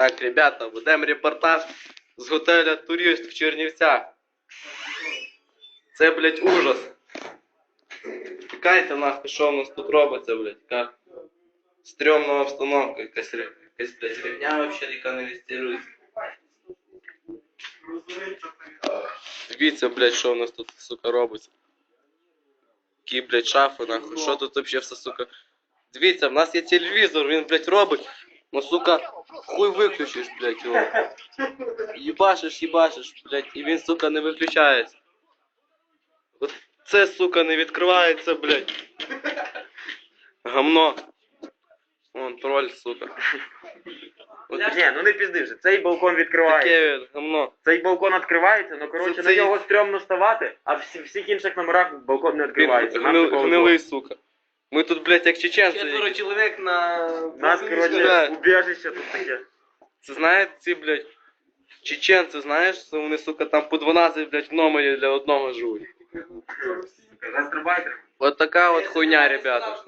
Так, ребята, ведемо репортаж з готеля Турист в Чернівцях. Це, блядь, ужас. Тікайте нахуй, що в нас тут робиться, блядь, яка стрьомна обстановка, якась, якась блядь, рівня вообще, яка не вестирується. Дивіться, блядь, що в нас тут, сука, робиться. Які, блядь, шафи, нахуй, що тут вообще все, сука. Дивіться, в нас є телевізор, він, блядь, робить. Ну, сука, хуй виключиш, блядь, його. Їбашиш, їбашиш, блядь, і він, сука, не виключається. От це, сука, не відкривається, блядь. Гамно. Вон, троль, сука. От Ні, ну не пізди вже. Цей балкон відкривається. таке гамно. Цей балкон відкривається, ну коротше Це- на це- нього стрьомно ставати, а в всі- всіх інших номерах балкон не Він відкривається. Нам гнил- такого гнилий, сука. Ми тут, блядь, як чеченці. Четверо чоловік на... було. У нас, Да. коротше, убіжище тут таке. Це знаєте, ці, блядь, чеченці, знаєш, що вони, сука, там по 12, блядь, в номері для одного живуть. Гастробайтер. От така от хуйня, ребята.